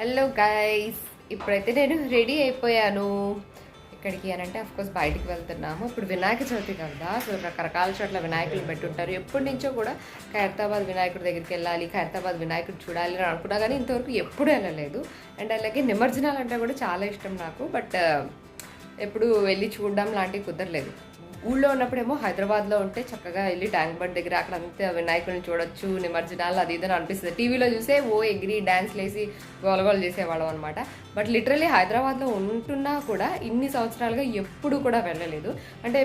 Hello guys ఇప్పుడైతే నేను ready అయిపోయాను. ఎక్కడికి అని అంటే అఫ్కోర్స్ బయటికి వెళ్తున్నాము. ఇప్పుడు వినాయక చవితి కదా సో రకరకాల చోట్ల వినాయకులు పెట్టుంటారు. ఎప్పటి నుంచో కూడా ఖైరతాబాద్ వినాయకుడి దగ్గరికి వెళ్ళాలి ఖైరతాబాద్ వినాయకుడు చూడాలి అని అనుకున్నా కానీ ఇంతవరకు ఎప్పుడూ వెళ్ళలేదు. అండ్ అలాగే నిమజ్జనాలు అంటే కూడా చాలా ఇష్టం నాకు. బట్ ఎప్పుడు వెళ్ళి చూడడం లాంటివి కుదరలేదు. ఊళ్ళో ఉన్నప్పుడేమో హైదరాబాద్లో ఉంటే చక్కగా వెళ్ళి ట్యాంక్ బండ్ దగ్గర అక్కడ అంతే వినాయకుడిని చూడొచ్చు నిమజ్జనాలు అది ఇదని అనిపిస్తుంది. టీవీలో చూసే ఓ ఎగిరి డ్యాన్స్ లేసి గోలగోలు చేసేవాళ్ళం అనమాట బట్ లిటరలీ హైదరాబాద్లో ఉంటున్నా కూడా ఇన్ని సంవత్సరాలుగా ఎప్పుడు కూడా వెళ్ళలేదు. అంటే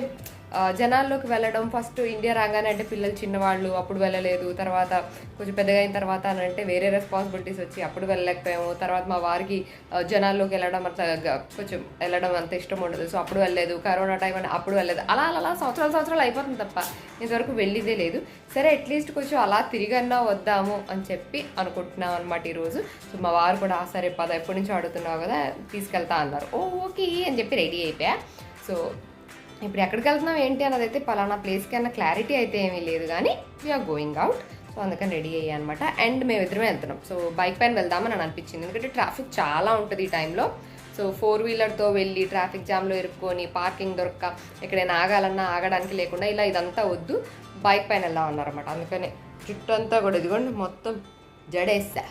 జనాల్లోకి వెళ్ళడం ఫస్ట్ ఇండియా రాగానే అంటే పిల్లలు చిన్నవాళ్ళు అప్పుడు వెళ్ళలేదు తర్వాత కొంచెం పెద్దగా అయిన తర్వాత అని అంటే వేరే రెస్పాన్సిబిలిటీస్ వచ్చి అప్పుడు వెళ్ళలేకపోయాము. తర్వాత మా వారికి జనాల్లోకి వెళ్ళడం అంత కొంచెం వెళ్ళడం అంత ఇష్టం ఉండదు. సో అప్పుడు వెళ్ళలేదు. కరోనా టైం అని అప్పుడు వెళ్ళలేదు. అలా అలా అలా సంవత్సరాలు సంవత్సరాలు అయిపోతుంది తప్ప ఇంతవరకు వెళ్ళిదే లేదు. సరే అట్లీస్ట్ కొంచెం అలా తిరిగన్నా వద్దాము అని చెప్పి అనుకుంటున్నాం అనమాట ఈరోజు. సో మా వారు కూడా "ఆ, సరే పద ఎప్పటి నుంచో అడుగుతున్నావు కదా తీసుకెళ్తా అన్నారు. ఓ ఓకే అని చెప్పి రెడీ అయిపోయా. సో ఇప్పుడు ఎక్కడికి వెళ్తున్నాం ఏంటి అన్నది అయితే పలానా ప్లేస్కి అన్న క్లారిటీ అయితే ఏమీ లేదు కానీ we are going out so అందుకని రెడీ అయ్యా అనమాట అండ్ మేము ఇద్దరమే వెళ్తున్నాం. సో బైక్ పైన వెళ్దామని అని అనిపించింది. ఎందుకంటే ట్రాఫిక్ చాలా ఉంటుంది ఈ టైంలో సో ఫోర్ వీలర్తో వెళ్ళి ట్రాఫిక్ జామ్లో ఇరుక్కొని పార్కింగ్ దొరక్క ఎక్కడైనా ఆగాలన్నా ఆగడానికి లేకుండా ఇలా ఇదంతా వద్దు. బైక్ పైన వెళ్దాం అన్నారన్నమాట. అందుకని జుట్టు అంతా కూడా ఇదిగోండి మొత్తం జడేస్తా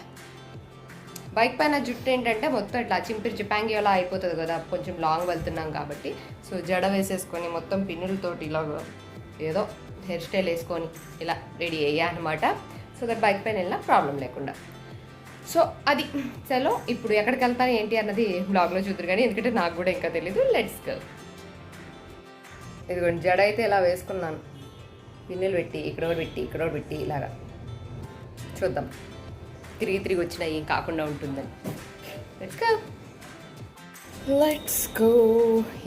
బైక్ పైన జుట్టు ఏంటంటే మొత్తం ఇట్లా చింపిరి చిపాంగి అలా అయిపోతుంది కదా కొంచెం లాంగ్ వెళ్తున్నాం కాబట్టి. సో జడ వేసేసుకొని మొత్తం పిన్నులతోటి ఇలా ఏదో హెయిర్ స్టైల్ వేసుకొని ఇలా రెడీ అయ్యా అనమాట సో దట్ బైక్ పైన వెళ్ళినా ప్రాబ్లం లేకుండా. సో అది. చలో ఇప్పుడు ఎక్కడికి వెళ్తాను ఏంటి అన్నది బ్లాగ్లో చూద్దరు కానీ ఎందుకంటే నాకు కూడా ఇంకా తెలీదు. లెట్స్ గో ఇదిగోండి జడ అయితే ఇలా వేసుకున్నాను. పిన్నులు పెట్టి ఇక్కడ ఒకటి పెట్టి ఇక్కడ ఒకటి పెట్టి ఇలాగా. చూద్దాం. తిరిగి తిరిగి వచ్చినా ఏం కాకుండా ఉంటుందని. లెట్స్ గో లెట్స్ గో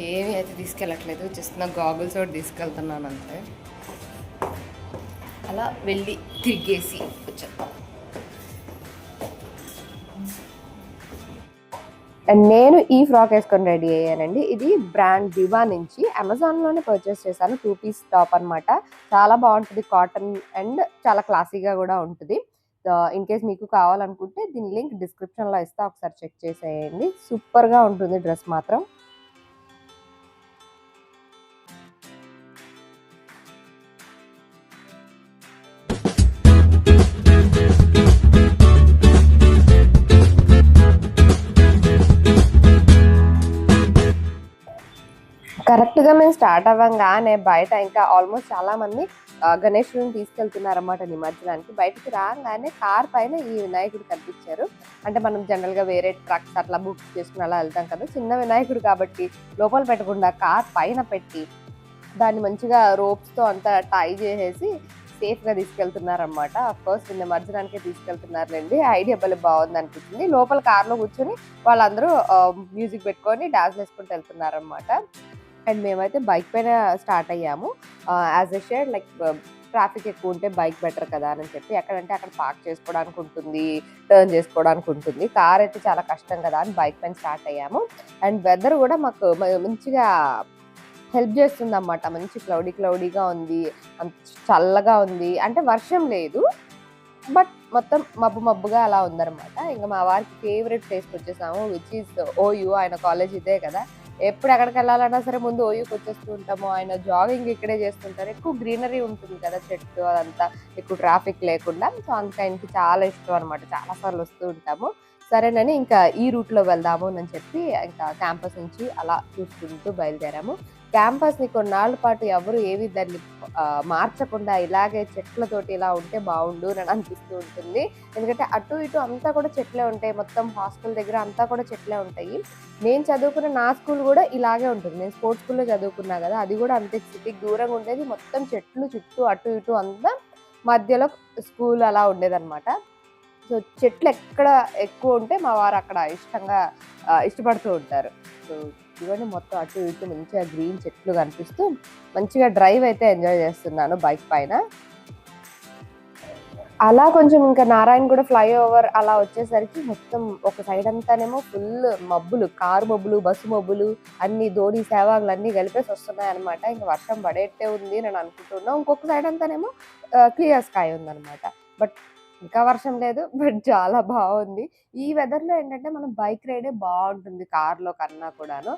ఏమి అయితే తీసుకెళ్ళట్లేదు. జస్ట్ నా గాగుల్స్ ఒకటి తీసుకెళ్తున్నాను అంతే అలా వెళ్ళి తిరిగేసి వచ్చాను అండ్ నేను ఈ ఫ్రాక్ వేసుకొని రెడీ అయ్యానండి. ఇది బ్రాండ్ దివా నుంచి అమెజాన్లోనే పర్చేస్ చేశాను. టూ పీస్ టాప్ అన్నమాట. చాలా బాగుంటుంది. కాటన్ అండ్ చాలా క్లాసీగా కూడా ఉంటుంది. ఇన్ కేస్ మీకు కావాలనుకుంటే దీని లింక్ డిస్క్రిప్షన్లో ఇస్తా ఒకసారి చెక్ చేసేయండి. సూపర్గా ఉంటుంది డ్రెస్ మాత్రం. కరెక్ట్గా మేము స్టార్ట్ అవ్వంగానే బయట ఇంకా ఆల్మోస్ట్ చాలా మంది గణేశుడిని తీసుకెళ్తున్నారన్నమాట నిమజ్జనానికి. బయటికి రాగానే కార్ పైన ఈ వినాయకుడు కనిపించారు. అంటే మనం జనరల్గా వేరే ట్రక్స్ అట్లా బుక్ చేసుకుని అలా వెళ్తాం కదా చిన్న వినాయకుడు కాబట్టి లోపల పెట్టకుండా కార్ పైన పెట్టి దాన్ని మంచిగా రోప్స్తో అంతా టై చేసేసి సేఫ్గా తీసుకెళ్తున్నారన్నమాట. అఫ్ కోర్స్ నిమజ్జనానికే తీసుకెళ్తున్నారులేండి. ఐడియా భలే బాగుంది అనిపించింది. లోపల కార్లో కూర్చొని వాళ్ళందరూ మ్యూజిక్ పెట్టుకొని డాన్స్ వేసుకుంటూ వెళ్తున్నారన్నమాట. అండ్ మేమైతే బైక్ పైన స్టార్ట్ అయ్యాము. As a share like traffic ఎక్కువ ఉంటే బైక్ బెటర్ కదా అని చెప్పి ఎక్కడంటే అక్కడ పార్క్ చేసుకోవడానికి ఉంటుంది టర్న్ చేసుకోవడానికి ఉంటుంది. కార్ అయితే చాలా కష్టం కదా అని బైక్ పైన స్టార్ట్ అయ్యాము. అండ్ వెదర్ కూడా మాకు మంచిగా హెల్ప్ చేస్తుంది అన్నమాట మంచి క్లౌడీ క్లౌడీగా ఉంది చల్లగా ఉంది. అంటే వర్షం లేదు బట్ మొత్తం మబ్బు మబ్బుగా అలా ఉందన్నమాట. ఇంకా మా వారికి ఫేవరెట్ ప్లేస్కి వచ్చేసాము విచ్ ఈస్ ఓయూ ఆయన కాలేజ్ ఇదే కదా. ఎప్పుడు ఎక్కడికి వెళ్ళాలన్నా సరే ముందు ఓయూకి వచ్చేస్తూ ఉంటాము. ఆయన జాగింగ్ ఇక్కడే చేస్తుంటారు. ఎక్కువ గ్రీనరీ ఉంటుంది కదా చెట్టు అదంతా ఎక్కువ ట్రాఫిక్ లేకుండా. సో అందుకే ఆయనకి చాలా ఇష్టం అనమాట చాలా సార్లు వస్తూ ఉంటాము. సరేనని ఇంకా ఈ రూట్లో వెళ్దాము అని చెప్పి ఇంకా క్యాంపస్ నుంచి అలా చూసుకుంటూ బయలుదేరాము. క్యాంపస్ని కొన్నాళ్ళ పాటు ఎవరు ఏవి దాన్ని మార్చకుండా ఇలాగే చెట్లతోటి ఇలా ఉంటే బాగుండు అని అనిపిస్తూ ఉంటుంది. ఎందుకంటే అటు ఇటు అంతా కూడా చెట్లే ఉంటాయి. మొత్తం హాస్టల్ దగ్గర అంతా కూడా చెట్లే ఉంటాయి. నేను చదువుకున్న నా స్కూల్ కూడా ఇలాగే ఉంటుంది. నేను స్పోర్ట్స్ స్కూల్లో చదువుకున్నా కదా అది కూడా అంతే సిటీకి దూరంగా ఉండేది. మొత్తం చెట్లు చుట్టూ అటు ఇటు అంతా మధ్యలో స్కూల్ అలా ఉండేదన్నమాట. సో చెట్లు ఎక్కడ ఎక్కువ ఉంటే మా వారు అక్కడ ఇష్టంగా ఇష్టపడుతూ ఉంటారు. సో ఇవన్నీ మొత్తం అటు ఇటు మంచిగా గ్రీన్ చెట్లు కనిపిస్తూ మంచిగా డ్రైవ్ అయితే ఎంజాయ్ చేస్తున్నాను బైక్ పైన. అలా కొంచెం ఇంకా నారాయణ కూడా ఫ్లైఓవర్ అలా వచ్చేసరికి మొత్తం ఒక సైడ్ అంతానేమో ఫుల్ మబ్బులు కారు మబ్బులు బస్సు మబ్బులు అన్ని ధోని సేవాగులు అన్ని కలిపేసి వస్తున్నాయి అనమాట ఇంకా వర్షం పడేట్టే ఉంది నేను అనుకుంటున్నాను ఇంకొక సైడ్ అంతానేమో క్లియర్ స్కై ఉందన్నమాట. బట్ ఇంకా వర్షం లేదు బట్ చాలా బాగుంది. ఈ వెదర్లో ఏంటంటే మనం బైక్ రైడే బాగుంటుంది కార్లో కన్నా కూడాను.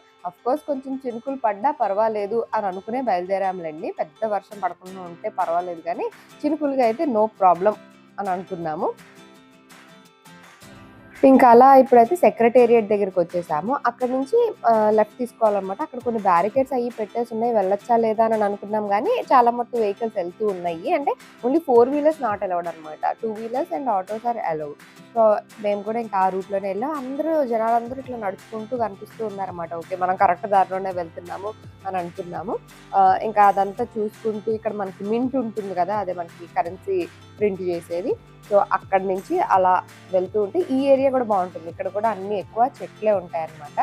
కోర్స్ కొంచెం చినుకులు పడ్డా పర్వాలేదు అని అనుకునే బయలుదేరాములేండి పెద్ద వర్షం పడకుండా ఉంటే పర్వాలేదు కానీ చినుకులుగా అయితే నో ప్రాబ్లం అని అనుకున్నాము. ఇంకా అలా ఇప్పుడైతే సెక్రటేరియట్ దగ్గరికి వచ్చేసాము. అక్కడ నుంచి లెఫ్ట్ తీసుకోవాలన్నమాట. అక్కడ కొన్ని బ్యారికేడ్స్ అయ్యి పెట్టేసి ఉన్నాయి. వెళ్ళొచ్చా లేదా అని అనుకున్నాం కానీ చాలా మొత్తం వెహికల్స్ వెళ్తూ ఉన్నాయి. అంటే only four wheelers not allowed అనమాట two wheelers and autos are allowed. So మేము కూడా ఇంకా ఆ రూట్లోనే వెళ్ళాం. అందరూ జనాలందరూ ఇట్లా నడుచుకుంటూ కనిపిస్తూ ఉన్నారన్నమాట. ఓకే మనం కరెక్ట్ దారిలోనే వెళ్తున్నాము అని అనుకున్నాము. ఇంకా అదంతా చూసుకుంటూ ఇక్కడ మనకి మింట్ ఉంటుంది కదా అదే మనకి కరెన్సీ ప్రింట్ చేసేది. సో అక్కడి నుంచి అలా వెళ్తూ ఉంటే ఈ ఏరియా కూడా బాగుంటుంది. ఇక్కడ కూడా అన్ని ఎక్కువ చెట్లే ఉంటాయన్నమాట.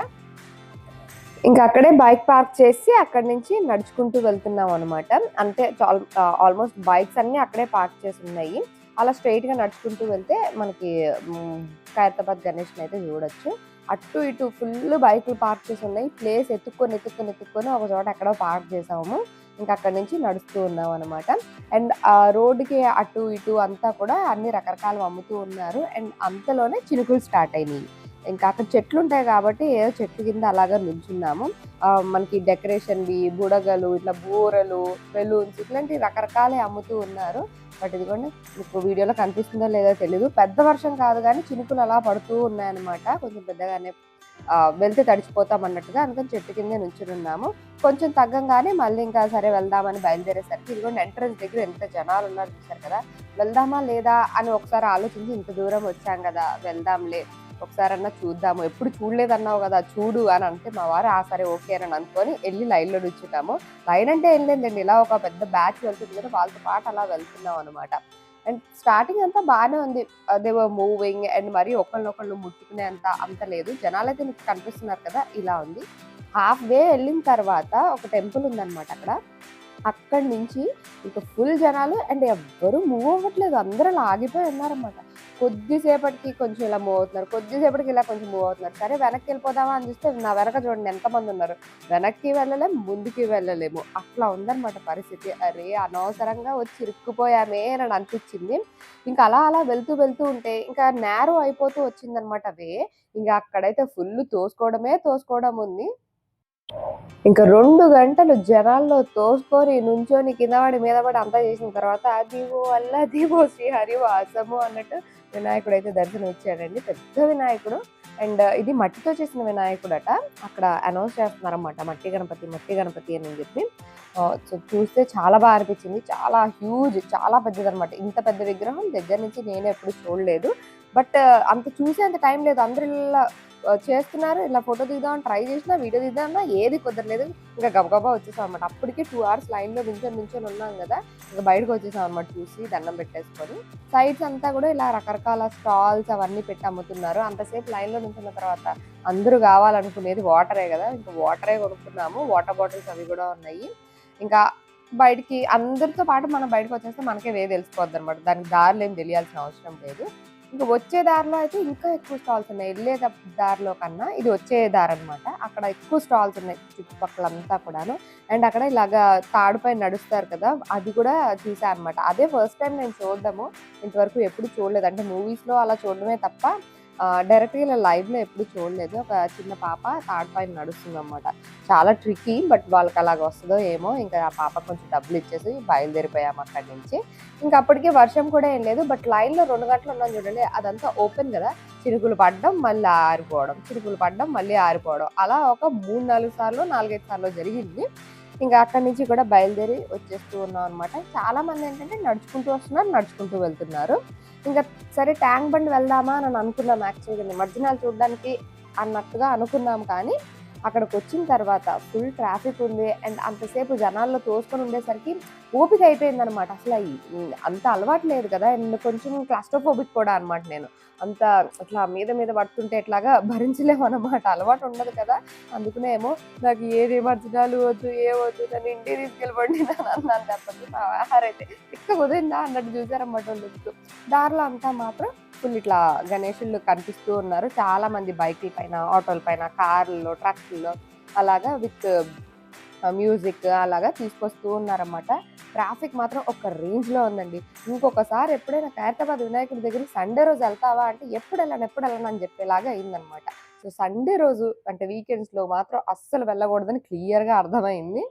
ఇంకా అక్కడే బైక్ పార్క్ చేసి అక్కడి నుంచి నడుచుకుంటూ వెళ్తున్నాం అనమాట అంటే ఆల్మోస్ట్ బైక్స్ అన్నీ అక్కడే పార్క్ చేసి ఉన్నాయి. అలా స్ట్రైట్గా నడుచుకుంటూ వెళ్తే మనకి ఖైరతాబాద్ గణేష్ని అయితే చూడొచ్చు. అటు ఇటు ఫుల్ బైకులు పార్క్ చేసి ఉన్నాయి. ప్లేస్ ఎత్తుక్కొని ఎత్తుక్కొని ఎత్తుక్కొని ఒక చోట ఎక్కడో పార్క్ చేసాము. ఇంకా అక్కడ నుంచి నడుస్తూ ఉన్నాం అనమాట అండ్ ఆ రోడ్డుకి అటు ఇటు అంతా కూడా అన్ని రకరకాలు అమ్ముతూ ఉన్నారు. అండ్ అంతలోనే చినుకులు స్టార్ట్ అయినాయి. ఇంకా అక్కడ చెట్లు ఉంటాయి కాబట్టి ఏదో చెట్టు కింద అలాగా నిల్చున్నాము మనకి డెకరేషన్వి బుడగలు ఇట్లా బూరలు బెలూన్స్ ఇట్లాంటి రకరకాలే అమ్ముతూ ఉన్నారు. బట్ ఇదిగోండి మీకు వీడియోలో కనిపిస్తుందో లేదో తెలీదు. పెద్ద వర్షం కాదు కానీ చినుకులు అలా పడుతూ ఉన్నాయన్నమాట. కొంచెం పెద్దగానే వెళ్తే తడిచిపోతాం అన్నట్టుగా అందుకని చెట్టు కింద నుంచున్నాము ఉన్నాము కొంచెం తగ్గంగానే మళ్ళీ ఇంకా సరే వెళ్దామని బయలుదేరేసరికి ఇదిగోండి ఎంట్రన్స్ దగ్గర ఎంత జనాలు ఉన్నారు చూసారు కదా. వెళ్దామా లేదా అని ఒకసారి ఆలోచించి ఇంత దూరం వచ్చాం కదా వెళ్దాంలే. ఒకసారన్నా చూద్దాము. ఎప్పుడు చూడలేదన్నావు కదా చూడు అని అంటే మా వారు ఆ సరే ఓకే అని అనుకొని వెళ్ళి లైన్లో నిల్చుంటాము లైన్ అంటే ఏం లేదండి ఇలా ఒక పెద్ద బ్యాచ్ వెళ్తుంది కదా వాళ్ళతో పాటు అలా వెళ్తున్నాం అనమాట అండ్ స్టార్టింగ్ అంతా బాగానే ఉంది. అదే మూవింగ్ అండ్ మరి ఒకళ్ళనొకళ్ళు ముట్టుకునే అంత అంత లేదు. జనాలు అయితే మీకు కనిపిస్తున్నారు కదా ఇలా ఉంది. హాఫ్ వే వెళ్ళిన తర్వాత ఒక టెంపుల్ ఉందన్నమాట అక్కడ. అక్కడి నుంచి ఇక ఫుల్ జనాలు అండ్ ఎవ్వరూ మూవ్ అవ్వట్లేదు. అందరూ ఆగిపోయి ఉన్నారన్నమాట. కొద్దిసేపటికి కొంచెం ఇలా మూవ్ అవుతున్నారు. కొద్దిసేపటికి ఇలా కొంచెం మూవ్ అవుతున్నారు. సరే వెనక్కి వెళ్ళిపోదామా అని చూస్తే నా వెనక చూడండి ఎంతమంది ఉన్నారు. వెనక్కి వెళ్ళలేము ముందుకి వెళ్ళలేము. అట్లా ఉందన్నమాట పరిస్థితి. అరే అనవసరంగా వచ్చి ఇరుక్కుపోయామే అని అనిపించింది. ఇంకా అలా అలా వెళ్తూ వెళ్తూ ఉంటే ఇంకా నేరో అయిపోతూ వచ్చిందనమాట అవే. ఇంకా అక్కడైతే ఫుల్ తోసుకోవడమే తోసుకోవడం ఉంది. ఇంకా రెండు గంటలు జనాల్లో తోసుకొని నుంచొని కింద పడి మీద పడి అంతా చేసిన తర్వాత దివో వల్ల దివో శ్రీహరి వాసము అన్నట్టు వినాయకుడు అయితే దర్శనం ఇచ్చాడండి పెద్ద వినాయకుడు. అండ్ ఇది మట్టితో చేసిన వినాయకుడు అట అక్కడ అనౌన్స్ చేస్తున్నారన్నమాట. మట్టి గణపతి మట్టి గణపతి అని చెప్పి. సో చూస్తే చాలా బాగా అనిపించింది. చాలా హ్యూజ్ చాలా పెద్దది అనమాట ఇంత పెద్ద విగ్రహం దగ్గర నుంచి నేను ఎప్పుడు చూడలేదు. బట్ అంత చూసే అంత టైం లేదు. అందరిలా చేస్తున్నారు. ఇలా ఫోటో దిగుదామని ట్రై చేసినా వీడియో దిగుదామన్నా ఏది కుదరలేదు. ఇంకా గబగబా వచ్చేసాం అనమాట అప్పటికే టూ అవర్స్ లైన్లో నించొని నించొని ఉన్నాం కదా. ఇంకా బయటకు వచ్చేసాం అనమాట చూసి దండం పెట్టేసుకొని. సైడ్స్ అంతా కూడా ఇలా రకరకాల స్టాల్స్ అవన్నీ పెట్టి అమ్ముతున్నారు. అంతసేపు లైన్లో నించున్న తర్వాత అందరూ కావాలనుకునేది వాటరే కదా. ఇంకా వాటరే కొనుక్కున్నాము. వాటర్ బాటిల్స్ అవి కూడా ఉన్నాయి. ఇంకా బయటికి అందరితో పాటు మనం బయటకు వచ్చేస్తే మనకే వే తెలిసిపోద్ది అనమాట దానికి దారులు ఏం తెలియాల్సిన అవసరం లేదు. ఇంకా వచ్చే దారిలో అయితే ఇంకా ఎక్కువ స్టాల్స్ ఉన్నాయి. వెళ్ళే దారిలో కన్నా ఇది వచ్చే దారి అనమాట అక్కడ ఎక్కువ స్టాల్స్ ఉన్నాయి చుట్టుపక్కల అంతా కూడాను. అండ్ అక్కడ ఇలాగా తాడుపై నడుస్తారు కదా అది కూడా చూసా అనమాట అదే ఫస్ట్ టైం నేను చూడడము. ఇంతవరకు ఎప్పుడు చూడలేదు. అంటే మూవీస్లో అలా చూడడమే తప్ప డైరెక్ట్గా ఇలా లైవ్లో ఎప్పుడు చూడలేదు. ఒక చిన్న పాప తాడు పైన నడుస్తుంది అనమాట చాలా ట్రికీ బట్ వాళ్ళకి అలాగ వస్తుందో ఏమో ఇంకా ఆ పాప కొంచెం డబ్బులు ఇచ్చేసి బయలుదేరిపోయాము అక్కడి నుంచి. ఇంకా అప్పటికే వర్షం కూడా ఏం లేదు బట్ లైన్లో రెండు గంటలు ఉన్నాం చూడండి అదంతా ఓపెన్ కదా. చిరుకులు పడడం మళ్ళీ ఆరిపోవడం చిరుకులు పడడం మళ్ళీ ఆరిపోవడం. అలా ఒక మూడు నాలుగు సార్లు నాలుగైదు సార్లు జరిగింది. ఇంకా అక్కడి నుంచి కూడా బయలుదేరి వచ్చేస్తూ ఉన్నాం అనమాట చాలామంది ఏంటంటే నడుచుకుంటూ వస్తున్నారు నడుచుకుంటూ వెళ్తున్నారు. ఇంకా సరే ట్యాంక్ బండ్ వెళ్దామా అని అనుకున్నాం యాక్చువల్గా. నిమజ్జనాలు చూడడానికి అన్నట్టుగా అనుకున్నాం కానీ అక్కడికి వచ్చిన తర్వాత ఫుల్ ట్రాఫిక్ ఉంది. అండ్ అంతసేపు జనాల్లో తోసుకొని ఉండేసరికి ఓపిక అయిపోయింది అనమాట అసలు అంత అలవాటు లేదు కదా. అండ్ కొంచెం క్లాస్ట్రోఫోబిక్ కూడా అనమాట నేను. అంత అట్లా మీద మీద పడుతుంటే ఎట్లాగా భరించలేము అనమాట అలవాటు ఉండదు కదా. అందుకునేమో నాకు ఏది మర్జనాలు వద్దు ఏ వద్దు నన్ను ఇంటికి తీసుకెళ్ళిపోండి అన్నాను తప్పదు మా ఆహారైతే ఇక్కడ కుదిరిందా? అన్నట్టు చూసారన్నమాట వాళ్ళు. దారిలో అంతా మాత్రం ఫుల్ ఇట్లా గణేషులు కనిపిస్తూ ఉన్నారు. చాలా మంది బైకుల పైన ఆటోల పైన కార్లలో ట్రక్లలో అలాగా విత్ మ్యూజిక్ అలాగా తీసుకొస్తూ ఉన్నారన్నమాట. ట్రాఫిక్ మాత్రం ఒక రేంజ్లో ఉందండి. ఇంకొకసారి ఎప్పుడైనా ఖైరతాబాద్ వినాయకుడి దగ్గరికి సండే రోజు వెళ్తావా అంటే ఎప్పుడు వెళ్ళాను ఎప్పుడు వెళ్ళను అని చెప్పేలాగా అయిందనమాట సో సండే రోజు అంటే వీకెండ్స్లో మాత్రం అస్సలు వెళ్ళకూడదని క్లియర్గా అర్థమైంది.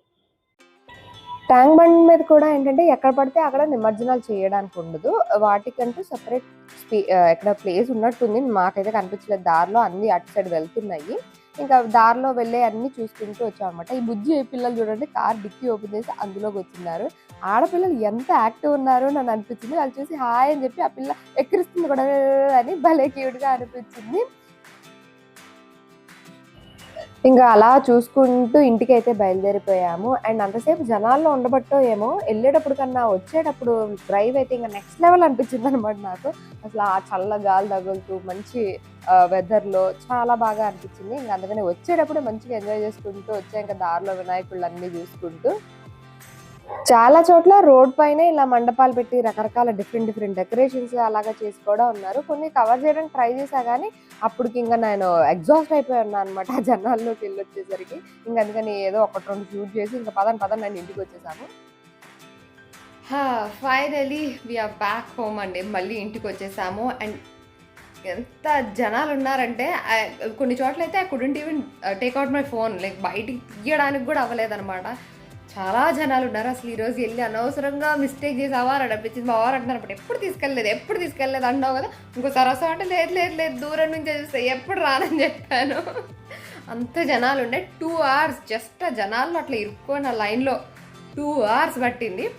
ట్యాంక్ బండ్ మీద కూడా ఏంటంటే ఎక్కడ పడితే అక్కడ నిమజ్జనాలు చేయడానికి ఉండదు. వాటికంటూ సపరేట్ స్పీ ఎక్కడ ప్లేస్ ఉన్నట్టుంది. మాకైతే కనిపించలేదు. దారిలో అన్ని అటు సైడ్ వెళ్తున్నాయి. ఇంకా దారిలో వెళ్ళే అన్ని చూసుకుంటూ వచ్చాం అనమాట ఈ బుజ్జి పిల్లలు చూడండి కార్ డిక్కీ ఓపెన్ చేసి అందులోకి వచ్చిన్నారు ఆడపిల్లలు ఎంత యాక్టివ్ ఉన్నారు నన్ను అనిపించింది. వాళ్ళు చూసి హాయ్ అని చెప్పి ఆ పిల్ల ఎక్కిరిస్తుంది కూడా అని భలే క్యూట్గా అనిపించింది. ఇంకా అలా చూసుకుంటూ ఇంటికి అయితే బయలుదేరిపోయాము. అండ్ అంతసేపు జనాల్లో ఉండబట్టో ఏమో వెళ్ళేటప్పుడు కన్నా వచ్చేటప్పుడు డ్రైవ్ అయితే ఇంకా నెక్స్ట్ లెవెల్ అనిపించింది అనమాట నాకు. అసలు ఆ చల్ల గాలి తగులుతూ మంచి వెదర్లో చాలా బాగా అనిపించింది. ఇంకా అందుకని వచ్చేటప్పుడు మంచిగా ఎంజాయ్ చేసుకుంటూ వచ్చే. ఇంకా దారిలో వినాయకుళ్ళు అన్నీ చూసుకుంటూ. చాలా చోట్ల రోడ్ పైన ఇలా మండపాలు పెట్టి రకరకాల డిఫరెంట్ డిఫరెంట్ డెకరేషన్స్ అలాగా చేసి కూడా ఉన్నారు. కొన్ని కవర్ చేయడానికి ట్రై చేశా కానీ అప్పటికి ఇంకా నేను ఎగ్జాస్ట్ అయిపోయి ఉన్నాను అనమాట జనాల్లోకి వెళ్ళి వచ్చేసరికి ఇంకా అందుకని ఏదో ఒకటి రెండు షూట్ చేసి ఇంకా పదం పదం నేను ఇంటికి వచ్చేసాము. ఫైనలీ వీఆర్ బ్యాక్ హోమ్ అండి. మళ్ళీ ఇంటికి వచ్చేసాము. అండ్ ఎంత జనాలు ఉన్నారంటే కొన్ని చోట్ల అయితే I couldn't even take out my phone like బయటికి తీయడానికి కూడా అవ్వలేదన్నమాట. చాలా జనాలు ఉన్నారు అసలు ఈరోజు వెళ్ళి అనవసరంగా మిస్టేక్ చేసావా అని అనిపించింది. మా వారు అంటున్నారు "అప్పుడు ఎప్పుడు తీసుకెళ్ళలేదు? ఎప్పుడు తీసుకెళ్ళలేదు? అన్నావు కదా. ఇంకోసారి అసలు అంటే లేదు లేదు లేదు దూరం నుంచి చూస్తే. ఎప్పుడు రానని చెప్పాను. అంత జనాలు ఉండే. టూ అవర్స్ జస్ట్ ఆ జనాల్లో అట్లా ఇరుక్కొని ఆ లైన్లో టూ అవర్స్ పట్టింది.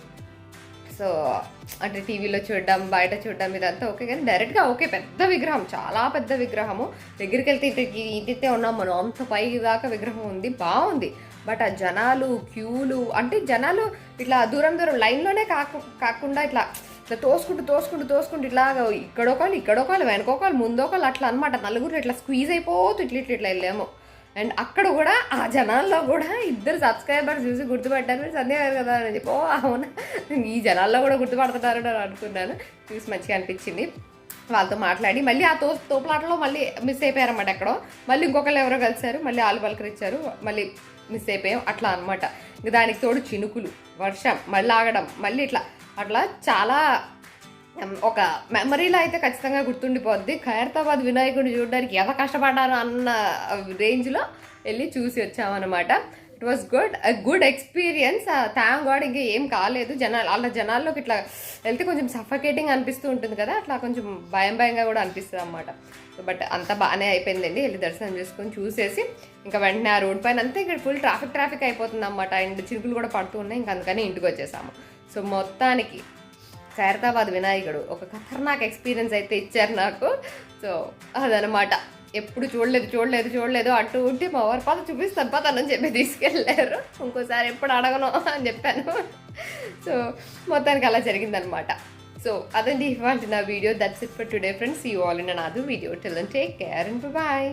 సో అంటే టీవీలో చూడడం బయట చూడడం ఇదంతా ఓకే. కానీ డైరెక్ట్గా ఓకే పెద్ద విగ్రహం. చాలా పెద్ద విగ్రహము. దగ్గరికి వెళ్తే ఇటు ఇంటితే ఉన్నాం మనం. అంత పై దాకా విగ్రహం ఉంది. బాగుంది. బట్ ఆ జనాలు క్యూలు అంటే జనాలు ఇట్లా దూరం దూరం లైన్లోనే కాకు కాకుండా ఇట్లా ఇట్లా తోసుకుంటూ తోసుకుంటూ తోసుకుంటూ ఇట్లా ఇక్కడొకళ్ళు ఇక్కడొకళ్ళు వెనకొకళ్ళు ముందొకళ్ళు అట్లా అనమాట నలుగురు ఇట్లా స్క్వీజ్ అయిపోతూ ఇట్లా ఇట్లా ఇట్లా వెళ్ళాము. అండ్ అక్కడ కూడా ఆ జనాల్లో కూడా ఇద్దరు సబ్స్క్రైబర్స్ చూసి గుర్తుపట్టారు మీరు సందేహం గారు కదా అని చెప్పి ఓ అవునా? ఈ జనాల్లో కూడా గుర్తుపడుతున్నారు అని అనుకున్నాను. చూసి మంచిగా అనిపించింది. వాళ్ళతో మాట్లాడి మళ్ళీ ఆ తో తోపులాటలో మళ్ళీ మిస్ అయిపోయారన్నమాట ఎక్కడో. మళ్ళీ ఇంకొకళ్ళు ఎవరో కలిసారు మళ్ళీ ఆలు పలకరించారు మళ్ళీ మిస్ అయిపోయాం. అట్లా అనమాట దానికి తోడు చినుకులు వర్షం మళ్ళీ ఆగడం మళ్ళీ ఇట్లా. అట్లా చాలా ఒక మెమరీలో అయితే ఖచ్చితంగా గుర్తుండిపోద్ది. ఖైరతాబాద్ వినాయకుడిని చూడడానికి ఎంత కష్టపడ్డాను అన్న రేంజ్లో వెళ్ళి చూసి వచ్చామన్నమాట. It was good good experience thank God ఇంకా ఏం కాలేదు. జనాలు అలా జనాల్లోకి ఇట్లా వెళ్తే కొంచెం సఫకేటింగ్ అనిపిస్తూ ఉంటుంది కదా అట్లా కొంచెం భయం భయంగా కూడా అనిపిస్తుంది అనమాట బట్ అంత బాగానే అయిపోయిందండి. వెళ్ళి దర్శనం చేసుకొని చూసేసి ఇంకా వెంటనే ఆ రోడ్ పైన అంతా ఇక్కడ ఫుల్ ట్రాఫిక్ ట్రాఫిక్ అయిపోతుంది అనమాట అండ్ చిరుకులు కూడా పడుతూ ఉన్నాయి. ఇంకా అందుకని ఇంటికి వచ్చేసాము. సో మొత్తానికి ఖైరతాబాద్ వినాయకుడు ఒక ఖతర్నాక్ ఎక్స్పీరియన్స్ అయితే ఇచ్చారు నాకు. సో అదనమాట ఎప్పుడు చూడలేదు చూడలేదు చూడలేదు అంటూ ఉంటే మా వారు పద చూపిస్తాను పతానని చెప్పి తీసుకెళ్ళారు ఇంకోసారి ఎప్పుడు అడగను అని చెప్పాను. సో మొత్తానికి అలా జరిగిందనమాట సో అదండి ఇవాళ నా video. That's it for today friends you all in another video tell take care and bye